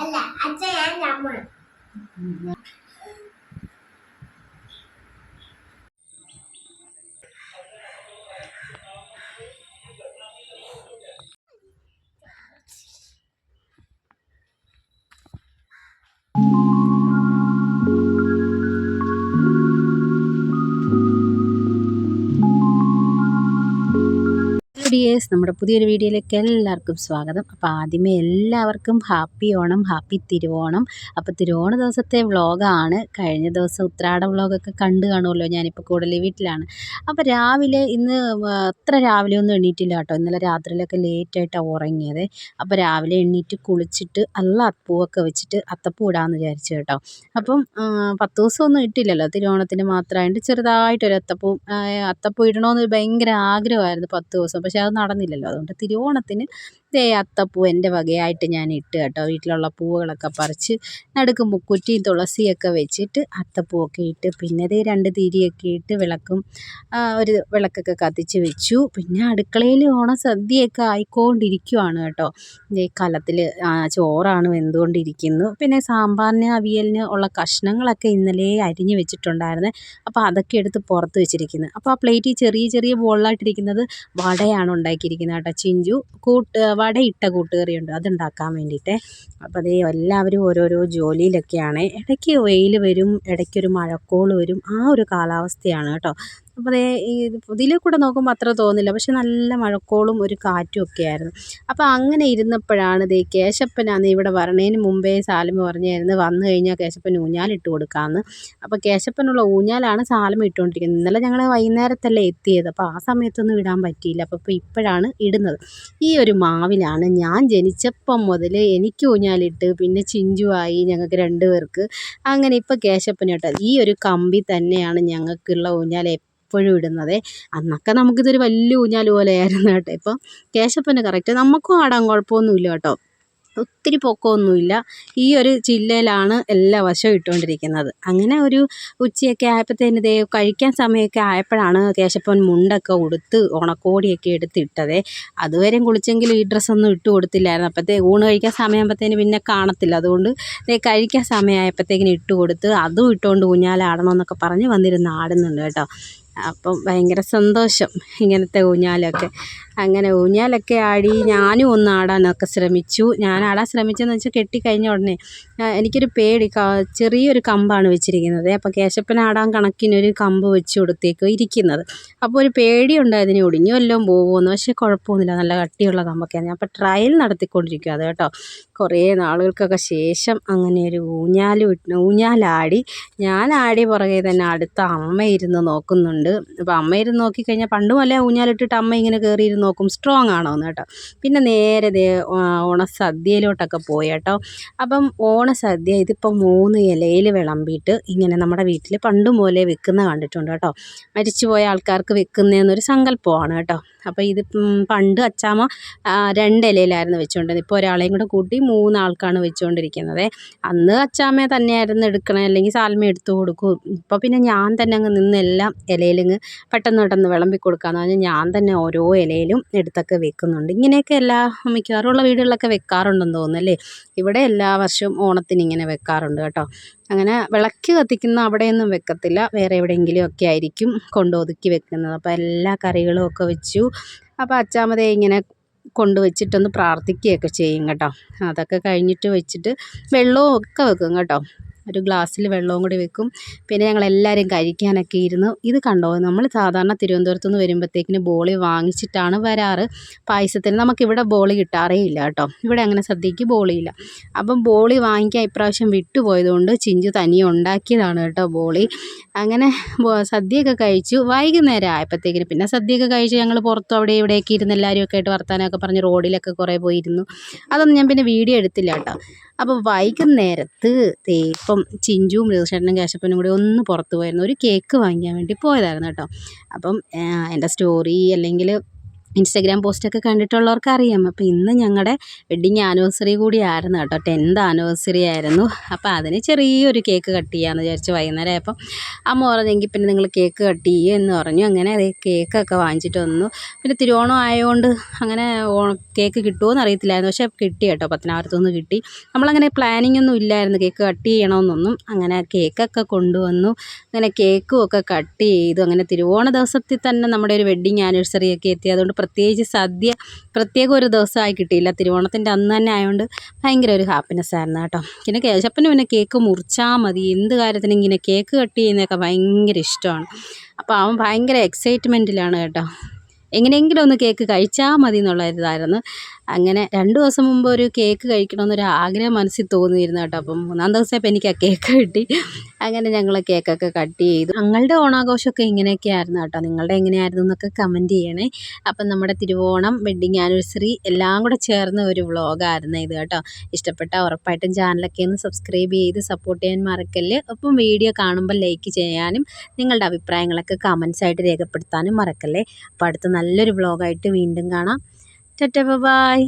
അല്ല അച്ഛൻ ഞാൻ നമ്മൾ ഡിയേഴ്സ് നമ്മുടെ പുതിയൊരു വീഡിയോയിലേക്ക് എല്ലാവർക്കും സ്വാഗതം. അപ്പോൾ ആദ്യമേ എല്ലാവർക്കും ഹാപ്പി ഓണം ഹാപ്പി തിരുവോണം. അപ്പോൾ തിരുവോണ ദിവസത്തെ വ്ളോഗാണ് കഴിഞ്ഞ ദിവസം ഉത്രാട വ്ളോഗൊക്കെ കണ്ടു കാണുമല്ലോ ഞാനിപ്പോൾ കൂടുതൽ വീട്ടിലാണ്. അപ്പോൾ രാവിലെ ഇന്ന് അത്ര രാവിലെ ഒന്നും എണ്ണീറ്റില്ല കേട്ടോ. ഇന്നലെ രാത്രിയിലൊക്കെ ലേറ്റായിട്ടാണ് ഉറങ്ങിയത്. അപ്പോൾ രാവിലെ എണ്ണീറ്റ് കുളിച്ചിട്ട് നല്ല അപ്പൂവൊക്കെ വെച്ചിട്ട് അത്തപ്പൂ ഇടാമെന്ന് വിചാരിച്ചു കേട്ടോ. അപ്പം പത്ത് ദിവസമൊന്നും ഇട്ടില്ലല്ലോ തിരുവോണത്തിന് മാത്രമായിട്ട് ചെറുതായിട്ടൊരു അത്തപ്പൂ അത്തപ്പൂ ഇടണമെന്ന് ഭയങ്കര ആഗ്രഹമായിരുന്നു പത്ത് ദിവസം. പക്ഷെ അത് നടന്നില്ലല്ലോ. അതുകൊണ്ട് തിരുവോണത്തിന് ദേ അത്തപ്പൂ എന്റെ വകയായിട്ട് ഞാൻ ഇട്ട് കേട്ടോ. വീട്ടിലുള്ള പൂവുകളൊക്കെ പറിച്ച് നടുക്ക് മുക്കുറ്റിയും തുളസിയൊക്കെ വെച്ചിട്ട് അത്തപ്പൂവൊക്കെ ഇട്ട് പിന്നെ ദേ രണ്ട് തിരിയൊക്കെ ഇട്ട് വിളക്കും. ഒരു വിളക്കൊക്കെ കത്തിച്ച് വെച്ചു. പിന്നെ അടുക്കളയിൽ ഓണസദ്യയൊക്കെ ആയിക്കൊണ്ടിരിക്കുവാണ് കേട്ടോ. ഈ കലത്തിൽ ചോറാണ് വെന്തുകൊണ്ടിരിക്കുന്നു. പിന്നെ സാമ്പാറിന് അവിയലിന് ഉള്ള കഷ്ണങ്ങളൊക്കെ ഇന്നലെ അരിഞ്ഞ് വെച്ചിട്ടുണ്ടായിരുന്നു. അപ്പോൾ അതൊക്കെ എടുത്ത് പുറത്ത് വെച്ചിരിക്കുന്നു. അപ്പോൾ ആ പ്ലേറ്റിൽ ചെറിയ ചെറിയ ബോളിലായിട്ടിരിക്കുന്നത് വടയാണ്. ഉണ്ടാക്കിയിരിക്കുന്നത് കേട്ടോ. ചിഞ്ചു കൂട്ട് വടയിട്ട കൂട്ടുകറിയുണ്ട്. അതുണ്ടാക്കാൻ വേണ്ടിയിട്ട്. അപ്പോൾ അതേ എല്ലാവരും ഓരോരോ ജോലിയിലൊക്കെയാണ്. ഇടയ്ക്ക് വെയിൽ വരും ഇടയ്ക്കൊരു മഴക്കോൾ വരും. ആ ഒരു കാലാവസ്ഥയാണ് കേട്ടോ. അപ്പോൾ ഈ ഇതിൽ കൂടെ നോക്കുമ്പോൾ അത്ര തോന്നില്ല. പക്ഷെ നല്ല മഴക്കോളും ഒരു കാറ്റും ഒക്കെ ആയിരുന്നു. അപ്പോൾ അങ്ങനെ ഇരുന്നപ്പോഴാണ് ദേ കേശപ്പനാന്ന് ഇവിടെ വരണേന് മുമ്പേ സാലമ പറഞ്ഞായിരുന്നു വന്നു കഴിഞ്ഞാൽ കേശപ്പൻ ഊഞ്ഞാലിട്ട് കൊടുക്കാമെന്ന് അപ്പോൾ കേശപ്പനുള്ള ഊഞ്ഞാലാണ് സാലമ ഇട്ടുകൊണ്ടിരിക്കുന്നത്. ഇന്നലെ ഞങ്ങൾ വൈകുന്നേരത്തല്ലേ എത്തിയത്. അപ്പോൾ ആ സമയത്തൊന്നും ഇടാൻ പറ്റിയില്ല. അപ്പോൾ ഇപ്പോൾ ഇപ്പോഴാണ് ഇടുന്നത്. ഈ ഒരു മാവിലാണ് ഞാൻ ജനിച്ചപ്പം മുതൽ എനിക്ക് ഊഞ്ഞാലിട്ട് പിന്നെ ചിഞ്ചുവായി ഞങ്ങൾക്ക് രണ്ട് പേർക്ക് അങ്ങനെ ഇപ്പോൾ കേശപ്പന് കേട്ടോ ഈ ഒരു കമ്പി തന്നെയാണ് ഞങ്ങൾക്കുള്ള ഊഞ്ഞാൽ എപ്പോഴും ഇടുന്നത്. അന്നൊക്കെ നമുക്കിതൊരു വലിയ ഊഞ്ഞാൽ പോലെയായിരുന്നു കേട്ടോ. ഇപ്പോൾ കേശപ്പന് കറക്റ്റ് നമുക്കും ആടാൻ കുഴപ്പമൊന്നുമില്ല കേട്ടോ. ഒത്തിരി പൊക്കമൊന്നുമില്ല. ഈ ഒരു ചില്ലയിലാണ് എല്ലാ വശവും ഇട്ടുകൊണ്ടിരിക്കുന്നത്. അങ്ങനെ ഒരു ഉച്ചയൊക്കെ ആയപ്പോഴത്തേന് ദേ കഴിക്കാൻ സമയമൊക്കെ ആയപ്പോഴാണ് കേശപ്പൻ മുണ്ടൊക്കെ ഉടുത്ത് ഉണക്കോടിയൊക്കെ എടുത്തിട്ടത് അതുവരെയും കുളിച്ചെങ്കിലും ഈ ഡ്രസ്സൊന്നും ഇട്ട് കൊടുത്തില്ലായിരുന്നു. അപ്പോഴത്തേ ഊണ് കഴിക്കാൻ സമയമാകുമ്പോഴത്തേന് പിന്നെ കാണത്തില്ല. അതുകൊണ്ട് ദേ കഴിക്കാൻ സമയമായപ്പോഴത്തേക്കിന് ഇട്ട് കൊടുത്ത് അതും ഇട്ടുകൊണ്ട് ഊഞ്ഞാലാടണമെന്നൊക്കെ പറഞ്ഞ് വന്നിരുന്ന് ആടുന്നുണ്ട് കേട്ടോ. അപ്പം ഭയങ്കര സന്തോഷം ഇങ്ങനത്തെ ഊഞ്ഞാലൊക്കെ. അങ്ങനെ ഊഞ്ഞാലൊക്കെ ആടി ഞാനും ഒന്ന് ആടാനൊക്കെ ശ്രമിച്ചു. ഞാൻ ആടാൻ ശ്രമിച്ചതെന്ന് വെച്ചാൽ കെട്ടിക്കഴിഞ്ഞ ഉടനെ എനിക്കൊരു പേടി. ചെറിയൊരു കമ്പാണ് വെച്ചിരിക്കുന്നത്. അപ്പോൾ കേശപ്പൻ ആടാൻ കണക്കിനൊരു കമ്പ് വെച്ച് കൊടുത്തേക്ക് ഇരിക്കുന്നത്. അപ്പോൾ ഒരു പേടിയുണ്ട് അതിന്. ഒടിഞ്ഞു വല്ലതും പോകുമെന്ന് പക്ഷേ കുഴപ്പമൊന്നുമില്ല. നല്ല കട്ടിയുള്ള കമ്പൊക്കെയാണ്. അപ്പോൾ ട്രയൽ നടത്തിക്കൊണ്ടിരിക്കുക അത് കേട്ടോ. കുറേ നാളുകൾക്കൊക്കെ ശേഷം അങ്ങനെ ഒരു ഊഞ്ഞാൽ ഊഞ്ഞാലാടി. ഞാൻ ആടി പുറകെ തന്നെ അടുത്ത അമ്മ ഇരുന്ന് നോക്കുന്നുണ്ട്. അപ്പോൾ അമ്മ ഇരുന്ന് നോക്കിക്കഴിഞ്ഞാൽ പണ്ടും അല്ല ഊഞ്ഞാലിട്ടിട്ട് അമ്മ ഇങ്ങനെ കയറി ഇരുന്ന് നോക്കും. സ്ട്രോങ് ആണോ എന്ന് കേട്ടോ. പിന്നെ നേരെ ദേ ഓണസദ്യയിലോട്ടൊക്കെ പോയി കേട്ടോ അപ്പം ഓണസദ്യ ഇതിപ്പോൾ മൂന്ന് ഇലയിൽ വിളമ്പിയിട്ട് ഇങ്ങനെ നമ്മുടെ വീട്ടിൽ പണ്ടും പോലെ വെക്കുന്ന കണ്ടിട്ടുണ്ട് കേട്ടോ. മരിച്ചുപോയ ആൾക്കാർക്ക് വെക്കുന്നതെന്നൊരു സങ്കല്പമാണ് കേട്ടോ. അപ്പോൾ ഇത് പണ്ട് അച്ചാമ്മ രണ്ട് ഇലയിലായിരുന്നു വെച്ചുകൊണ്ടിരുന്നത് ഇപ്പോൾ ഒരാളെയും കൂടെ കൂട്ടി മൂന്നാൾക്കാണ് വെച്ചുകൊണ്ടിരിക്കുന്നത് അന്ന് അച്ചാമ്മ തന്നെയായിരുന്നു എടുക്കണേ അല്ലെങ്കിൽ സാൽമ എടുത്തു കൊടുക്കും. ഇപ്പോൾ പിന്നെ ഞാൻ തന്നെ അങ്ങ് നിന്ന് എല്ലാം ഇലയിലിങ്ങ് പെട്ടെന്ന് പെട്ടെന്ന് വിളമ്പി കൊടുക്കാമെന്ന് പറഞ്ഞാൽ ഞാൻ തന്നെ ഓരോ ഇലയിലും എടുത്തൊക്കെ വെക്കുന്നുണ്ട്. ഇങ്ങനെയൊക്കെ എല്ലാ മിക്കവാറുമുള്ള വീടുകളിലൊക്കെ വെക്കാറുണ്ടെന്ന് തോന്നുന്നു അല്ലേ? ഇവിടെ എല്ലാ വർഷവും ഓണത്തിന് ഇങ്ങനെ വെക്കാറുണ്ട് കേട്ടോ. അങ്ങനെ വിളക്ക് കത്തിക്കുന്ന അവിടെയൊന്നും വെക്കത്തില്ല. വേറെ എവിടെയെങ്കിലും ഒക്കെ ആയിരിക്കും കൊണ്ടൊതുക്കി വെക്കുന്നത്. അപ്പോൾ എല്ലാ കറികളും ഒക്കെ വെച്ചു. അപ്പോൾ അച്ചാമതേ ഇങ്ങനെ കൊണ്ടുവച്ചിട്ടൊന്ന് പ്രാർത്ഥിക്കുകയൊക്കെ ചെയ്യും കേട്ടോ. അതൊക്കെ കഴിഞ്ഞിട്ട് വെച്ചിട്ട് വെള്ളവും ഒക്കെ വെക്കും കേട്ടോ. ഒരു ഗ്ലാസ്സിൽ വെള്ളവും കൂടി വെക്കും. പിന്നെ ഞങ്ങൾ എല്ലാവരും കഴിക്കാനൊക്കെ ഇരുന്നു ഇത് കണ്ടോ? നമ്മൾ സാധാരണ തിരുവനന്തപുരത്ത് നിന്ന് വരുമ്പോഴത്തേക്കിന് ബോളി വാങ്ങിച്ചിട്ടാണ് വരാറ്. പായസത്തിന് നമുക്കിവിടെ ബോളി കിട്ടാറേ ഇല്ല കേട്ടോ. ഇവിടെ അങ്ങനെ സദ്യക്ക് ബോളിയില്ല. അപ്പം ബോളി വാങ്ങിക്കാൻ ഇപ്രാവശ്യം വിട്ടുപോയതുകൊണ്ട് ചിഞ്ചു തനിയെ ഉണ്ടാക്കിയതാണ് കേട്ടോ ബോളി. അങ്ങനെ സദ്യയൊക്കെ കഴിച്ചു. വൈകുന്നേരം ആയപ്പോഴത്തേക്കിന് പിന്നെ സദ്യയൊക്കെ കഴിച്ച് ഞങ്ങൾ പുറത്തും അവിടെ ഇവിടെയൊക്കെ ഇരുന്ന് എല്ലാവരും ഒക്കെ ആയിട്ട് വർത്താനമൊക്കെ പറഞ്ഞ് റോഡിലൊക്കെ കുറേ പോയിരുന്നു അതൊന്നും ഞാൻ പിന്നെ വീഡിയോ എടുത്തില്ല കേട്ടോ. അപ്പോൾ വൈകുന്നേരത്ത് ദേ ഇപ്പം ചിഞ്ചുവും മൃഗശേഷനും കേശപ്പനും കൂടി ഒന്ന് പുറത്ത് പോയിരുന്നു. ഒരു കേക്ക് വാങ്ങിക്കാൻ വേണ്ടി പോയതായിരുന്നു കേട്ടോ. അപ്പം എന്റെ സ്റ്റോറി അല്ലെങ്കിൽ ഇൻസ്റ്റഗ്രാം പോസ്റ്റൊക്കെ കണ്ടിട്ടുള്ളവർക്ക് അറിയാം. അപ്പോൾ ഇന്ന് ഞങ്ങളുടെ വെഡ്ഡിങ് ആനിവേഴ്സറി കൂടി ആയിരുന്നു കേട്ടോ. ടെൻത്ത് ആനിവേഴ്സറി ആയിരുന്നു. അപ്പോൾ അതിന് ചെറിയൊരു കേക്ക് കട്ട് ചെയ്യാമെന്ന് വിചാരിച്ച് വൈകുന്നേരം അപ്പം അമ്മ പറഞ്ഞെങ്കിൽ പിന്നെ നിങ്ങൾ കേക്ക് കട്ട് ചെയ്യുക എന്ന് പറഞ്ഞു. അങ്ങനെ അത് കേക്കൊക്കെ വാങ്ങിച്ചിട്ട് വന്നു. പിന്നെ തിരുവോണം ആയതുകൊണ്ട് അങ്ങനെ കേക്ക് കിട്ടുമോയെന്ന് അറിയത്തില്ലായിരുന്നു. പക്ഷേ കിട്ടി കേട്ടോ. പത്തനാപുരത്തുനിന്ന് കിട്ടി. നമ്മളങ്ങനെ പ്ലാനിങ് ഒന്നും ഇല്ലായിരുന്നു. കേക്ക് കട്ട് ചെയ്യണമെന്നൊന്നും അങ്ങനെ കേക്കൊക്കെ കൊണ്ടുവന്നു. അങ്ങനെ കേക്കും ഒക്കെ കട്ട് ചെയ്തു. അങ്ങനെ തിരുവോണ ദിവസത്തിൽ തന്നെ നമ്മുടെ ഒരു വെഡ്ഡിങ് ആനിവേഴ്സറി ഒക്കെ എത്തി. അതുകൊണ്ട് പ്രത്യേകിച്ച് സദ്യ പ്രത്യേക ഒരു ദിവസമായി കിട്ടിയില്ല. തിരുവോണത്തിന്റെ അന്ന് തന്നെ ആയതുകൊണ്ട് ഭയങ്കര ഒരു ഹാപ്പിനെസ് ആയിരുന്നു കേട്ടോ. പിന്നെ കേശപ്പന് പിന്നെ കേക്ക് മുറിച്ചാൽ മതി. എന്ത് കാര്യത്തിനും ഇങ്ങനെ കേക്ക് കട്ട് ചെയ്യുന്നതൊക്കെ ഭയങ്കര ഇഷ്ടമാണ്. അപ്പോൾ അവൻ ഭയങ്കര എക്സൈറ്റ്മെന്റിലാണ് കേട്ടോ. എങ്ങനെയെങ്കിലും ഒന്ന് കേക്ക് കഴിച്ചാൽ മതി എന്നുള്ള ഇതായിരുന്നു അങ്ങനെ രണ്ട് ദിവസം മുമ്പ് ഒരു കേക്ക് കഴിക്കണമെന്നൊരു ആഗ്രഹം മനസ്സിൽ തോന്നിയിരുന്നു കേട്ടോ. അപ്പം മൂന്നാം ദിവസമായപ്പോൾ എനിക്ക് ആ കേക്ക് കിട്ടി. അങ്ങനെ ഞങ്ങൾ കേക്കൊക്കെ കട്ട് ചെയ്തു. ഞങ്ങളുടെ ഓണാഘോഷമൊക്കെ ഇങ്ങനെയൊക്കെ ആയിരുന്നു കേട്ടോ. നിങ്ങളുടെ എങ്ങനെയായിരുന്നു എന്നൊക്കെ കമന്റ് ചെയ്യണേ. അപ്പം നമ്മുടെ തിരുവോണം വെഡ്ഡിങ് ആനിവേഴ്സറി എല്ലാം കൂടെ ചേർന്ന ഒരു വ്ളോഗായിരുന്നു ഇത് കേട്ടോ. ഇഷ്ടപ്പെട്ടാൽ ഉറപ്പായിട്ടും ചാനലൊക്കെ ഒന്ന് സബ്സ്ക്രൈബ് ചെയ്ത് സപ്പോർട്ട് ചെയ്യാൻ മറക്കല്ല്. ഒപ്പം വീഡിയോ കാണുമ്പോൾ ലൈക്ക് ചെയ്യാനും നിങ്ങളുടെ അഭിപ്രായങ്ങളൊക്കെ കമൻസ് ആയിട്ട് രേഖപ്പെടുത്താനും മറക്കല്ലേ. അപ്പോൾ അടുത്ത നല്ലൊരു വ്ളോഗായിട്ട് വീണ്ടും കാണാം. ടറ്റ ബൈ